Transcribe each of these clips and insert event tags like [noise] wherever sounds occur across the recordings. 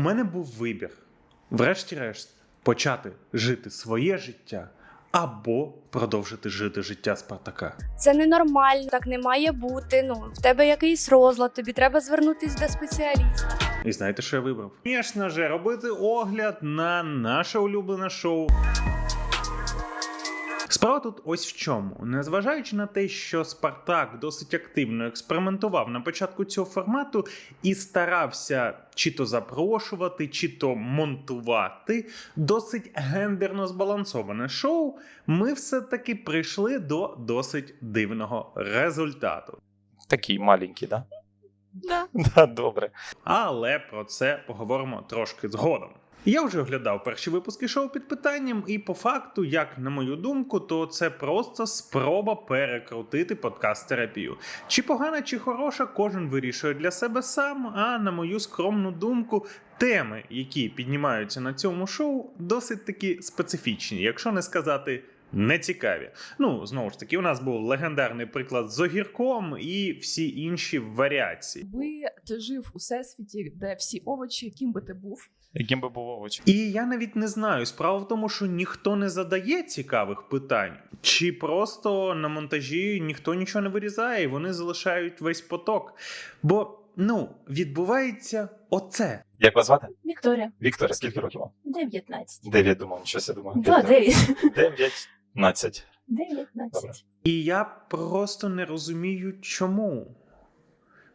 мене був вибір, врешті-решт, почати жити своє життя або продовжити жити життя Спартака. Це ненормально, так не має бути. Ну, в тебе якийсь розлад, тобі треба звернутись до спеціаліста. І знаєте, що я вибрав? Звісно ж, робити огляд на наше улюблене шоу. Справа тут ось в чому. Незважаючи на те, що Спартак досить активно експериментував на початку цього формату і старався чи то запрошувати, чи то монтувати досить гендерно збалансоване шоу, ми все-таки прийшли до досить дивного результату. Такий маленький, да? Да. [laughs] Да, добре. Але про це поговоримо трошки згодом. Я вже оглядав перші випуски шоу під питанням, і по факту, як на мою думку, то це просто спроба перекрутити подкаст-терапію. Чи погана, чи хороша, кожен вирішує для себе сам. А на мою скромну думку, теми, які піднімаються на цьому шоу, досить таки специфічні, якщо не сказати. Нецікаві. Ну, знову ж таки, у нас був легендарний приклад з огірком і всі інші варіації. Якби ти жив у всесвіті, де всі овочі, ким би ти був, Яким би був овоч? І я навіть не знаю. Справа в тому, що ніхто не задає цікавих питань, чи просто на монтажі ніхто нічого не вирізає, і вони залишають весь поток. Бо ну відбувається оце. Як вас звати? Вікторія, Віктор, скільки років вам? 19. Дев'ять, думав, щось я думаю. Да, 9. Дев'ятнадцять. 19. І я просто не розумію, чому.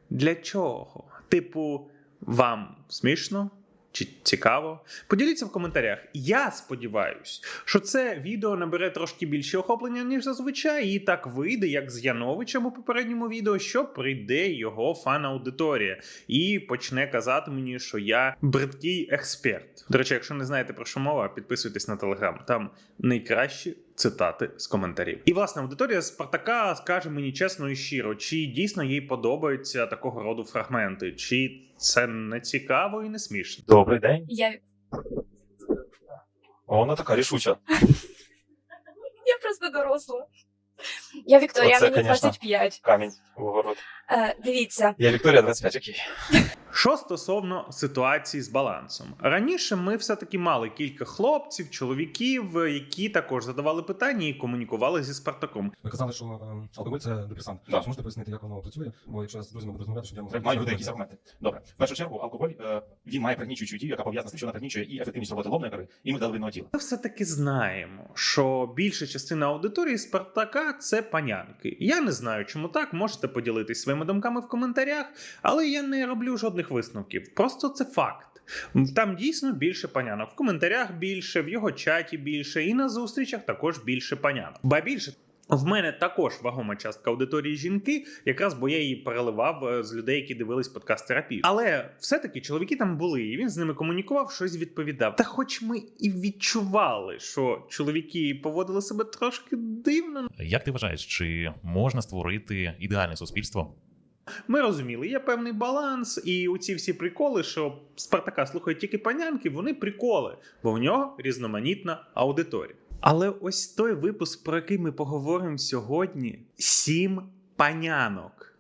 Для чого? Типу, вам смішно? Чи цікаво? Поділіться в коментарях. Я сподіваюсь, що це відео набере трошки більше охоплення, ніж зазвичай, і так вийде, як з Яновичем у попередньому відео, що прийде його фан-аудиторія і почне казати мені, що я бридкий експерт. До речі, якщо не знаєте про що мова, підписуйтесь на телеграм. Там найкращі цитати з коментарів. І власне аудиторія Спартака скаже мені чесно і щиро, чи дійсно їй подобаються такого роду фрагменти, чи це не цікаво і не смішно. Добрий день. Я, О, вона така рішуча. я просто доросла. Я Вікторія, Оце, мені конечно. 25. Камінь в огород. Е, дивіться, Я Вікторія 25, окей. Що стосовно ситуації з балансом, раніше ми все-таки мали кілька хлопців, чоловіків, які також задавали питання і комунікували зі Спартаком. Ви казали, що е, алкоголь це депресант. Да. Можете пояснити, як воно працює? Бо якщо я з друзями буду розмовляти, щоб я мог Мають бути якісь аргументи. Добре. В першу чергу, алкоголь е, він має пригнічуючу дію, яка пов'язана з тим, що вона пригнічує і ефективність роботи лобної кори, і мигдалевидного тіла. Ми все-таки знаємо, що більша частина аудиторії Спартака це панянки. Я не знаю, чому так. Можете поділитись своїми думками в коментарях, але я не роблю жодних висновків. Просто це факт. Там дійсно більше панянок. В коментарях більше, в його чаті більше, і на зустрічах також більше панянок. Ба більше. В мене також вагома частка аудиторії жінки, якраз бо я її переливав е, з людей, які дивились подкаст терапію. Але все-таки чоловіки там були, і він з ними комунікував, щось відповідав. Та хоч ми і відчували, що чоловіки поводили себе трошки дивно, Як ти вважаєш, чи можна створити ідеальне суспільство? ми розуміли, є певний баланс, і у ці всі приколи, що Спартака слухають тільки панянки, вони приколи, бо в нього різноманітна аудиторія. Але ось той випуск, про який ми поговоримо сьогодні: сім панянок.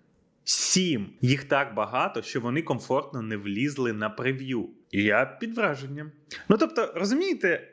Сім. Їх так багато, що вони комфортно не влізли на прев'ю. І я під враженням. Ну тобто, розумієте,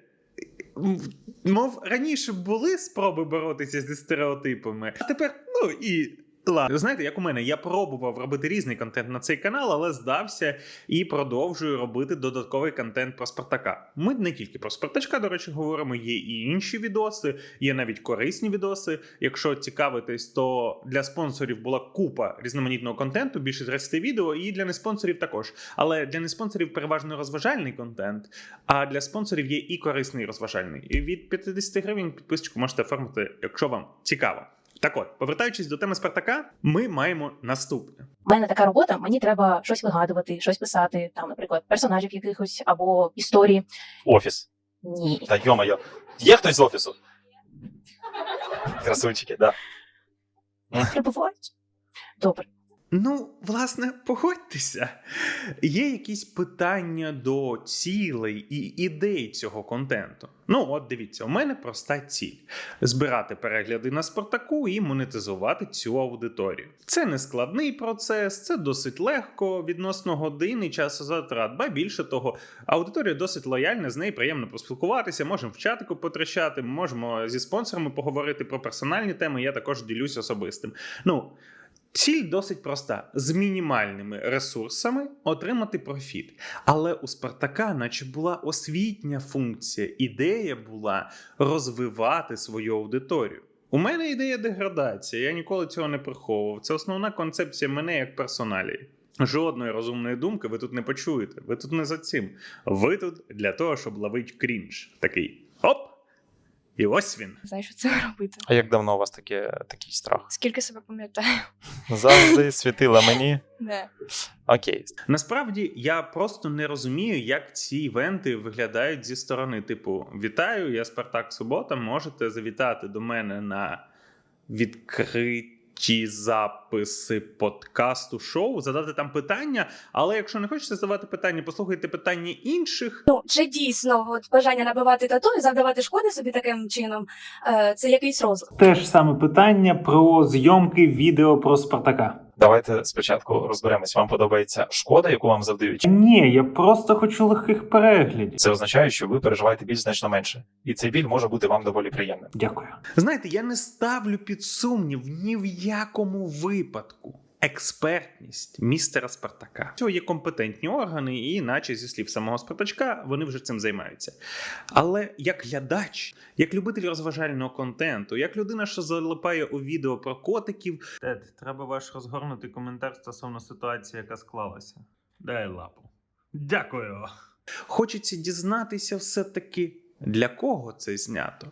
мов раніше були спроби боротися зі стереотипами, а тепер, ну і. Ладно, знаєте, як у мене, я пробував робити різний контент на цей канал, але здався і продовжую робити додатковий контент про Спартака. Ми не тільки про Спартачка, до речі, говоримо, є і інші відоси, є навіть корисні відоси. Якщо цікавитесь, то для спонсорів була купа різноманітного контенту, більше 30 відео, і для неспонсорів також. Але для неспонсорів переважно розважальний контент, а для спонсорів є і корисний розважальний. І від 50 гривень підписочку можете оформити, якщо вам цікаво. Так от, повертаючись до теми Спартака, ми маємо наступне. У мене така робота, мені треба щось вигадувати, щось писати, там, наприклад, персонажів якихось або історії. Офіс. Ні. Та йо-моє. Є хтось з офісу? Красунчики, да. Прибувають. Добре. Ну, власне, погодьтеся. Є якісь питання до цілей і ідей цього контенту. Ну, от дивіться, у мене проста ціль: збирати перегляди на Спартаку і монетизувати цю аудиторію. Це не складний процес, це досить легко, відносно години часу затрат. Ба більше того, аудиторія досить лояльна, з нею приємно поспілкуватися. Можемо в чатику потрощати, можемо зі спонсорами поговорити про персональні теми. Я також ділюсь особистим. Ну. Ціль досить проста: з мінімальними ресурсами отримати профіт. Але у Спартака, наче була освітня функція, ідея була розвивати свою аудиторію. У мене ідея деградація, я ніколи цього не приховував. Це основна концепція мене як персоналії. Жодної розумної думки ви тут не почуєте. Ви тут не за цим. Ви тут для того, щоб ловити крінж. Такий оп! І ось він. Знаєш, що це робити. А як давно у вас таке, такий страх? Скільки себе пам'ятаю. Завжди світила мені. Не. Окей. Насправді я просто не розумію, як ці івенти виглядають зі сторони. Типу, вітаю, я Спартак Субота. Можете завітати до мене на відкриті записи подкасту шоу, задати там питання. Але якщо не хочете задавати питання, послухайте питання інших. Ну, чи дійсно от, бажання набивати тату і завдавати шкоди собі таким чином, е, це якийсь розум? Те ж саме питання про зйомки відео про Спартака. Давайте спочатку розберемось. Вам подобається шкода, яку вам завдають? Ні, я просто хочу легких переглядів. Це означає, що ви переживаєте біль значно менше, і цей біль може бути вам доволі приємним. Дякую. Знаєте, я не ставлю під сумнів ні в якому випадку. Експертність містера Спартака. Цього є компетентні органи, і, наче зі слів самого Спартачка, вони вже цим займаються. Але як глядач, як любитель розважального контенту, як людина, що залипає у відео про котиків. Тед, треба ваш розгорнутий коментар стосовно ситуації, яка склалася. Дай лапу. Дякую. Хочеться дізнатися все-таки. Для кого це знято?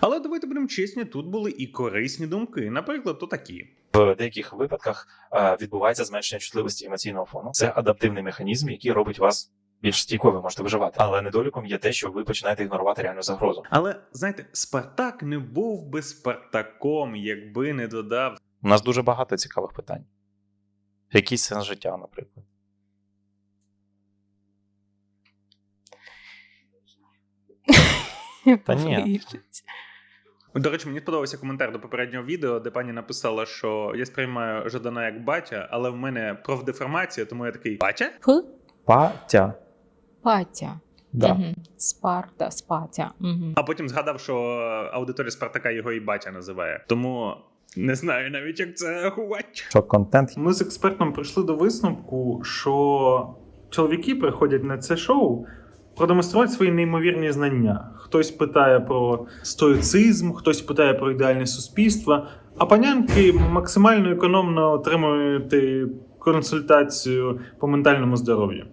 Але давайте будемо чесні, тут були і корисні думки. Наприклад, то такі. В деяких випадках е, відбувається зменшення чутливості емоційного фону. Це адаптивний механізм, який робить вас більш стійко, ви можете виживати. Але недоліком є те, що ви починаєте ігнорувати реальну загрозу. Але знаєте, Спартак не був би Спартаком, якби не додав У нас дуже багато цікавих питань. Який сенс життя, наприклад? [laughs] Та ні. До речі, мені сподобався коментар до попереднього відео, де пані написала, що я сприймаю Жадана як батя, але в мене профдеформація, тому я такий батя? П. Патя. Патя. Мгм. Спарта, спатя. Мгм. А потім згадав, що аудиторія Спартака його і батя називає. Тому не знаю навіть, як це рахувати. Що контент Ми з експертом прийшли до висновку, що чоловіки приходять на це шоу продемонструвати свої неймовірні знання. Хтось питає про стоїцизм, хтось питає про ідеальне суспільство, а панянки максимально економно отримують консультацію по ментальному здоров'ю.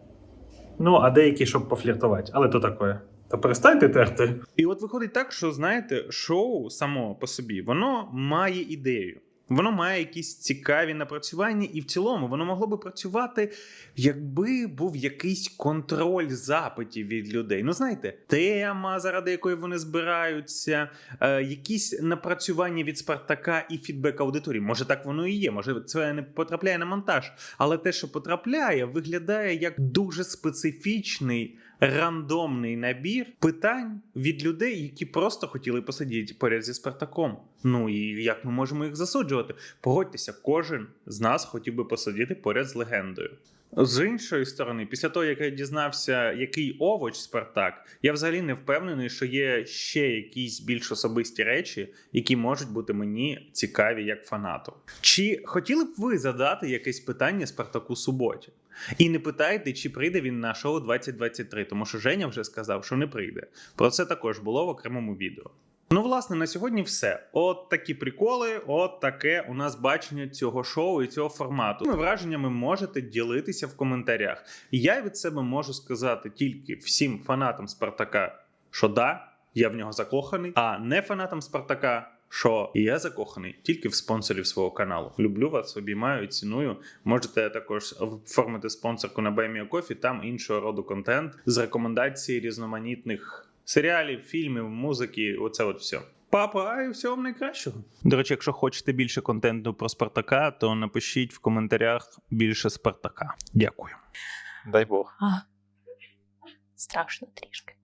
Ну, а деякі, щоб пофліртувати, але то таке. Та перестаньте терти. І от виходить так, що знаєте, шоу само по собі, воно має ідею. Воно має якісь цікаві напрацювання, і в цілому воно могло би працювати, якби був якийсь контроль запитів від людей. Ну, знаєте, тема, заради якої вони збираються, е, якісь напрацювання від Спартака і фідбек аудиторії. Може, так воно і є, може, це не потрапляє на монтаж. Але те, що потрапляє, виглядає як дуже специфічний. Рандомний набір питань від людей, які просто хотіли посидіти поряд зі Спартаком. Ну і як ми можемо їх засуджувати? Погодьтеся, кожен з нас хотів би посидіти поряд з легендою. З іншої сторони, після того, як я дізнався, який овоч Спартак, я взагалі не впевнений, що є ще якісь більш особисті речі, які можуть бути мені цікаві як фанату. Чи хотіли б ви задати якесь питання Спартаку Суботі? І не питайте, чи прийде він на шоу 2023, тому що Женя вже сказав, що не прийде. Про це також було в окремому відео. Ну, власне, на сьогодні все. От такі приколи, от таке у нас бачення цього шоу і цього формату. Ми враженнями можете ділитися в коментарях. Я від себе можу сказати тільки всім фанатам Спартака, що да, я в нього закоханий, а не фанатам Спартака. Що я закоханий тільки в спонсорів свого каналу. Люблю вас, обіймаю, ціную. Можете також оформити спонсорку на BuyMeACoffee, там іншого роду контент з рекомендацій різноманітних серіалів, фільмів, музики. Оце от все. Папа, і всього вам найкращого. До речі, якщо хочете більше контенту про Спартака, то напишіть в коментарях більше Спартака. Дякую. Дай Бог. Страшно трішки.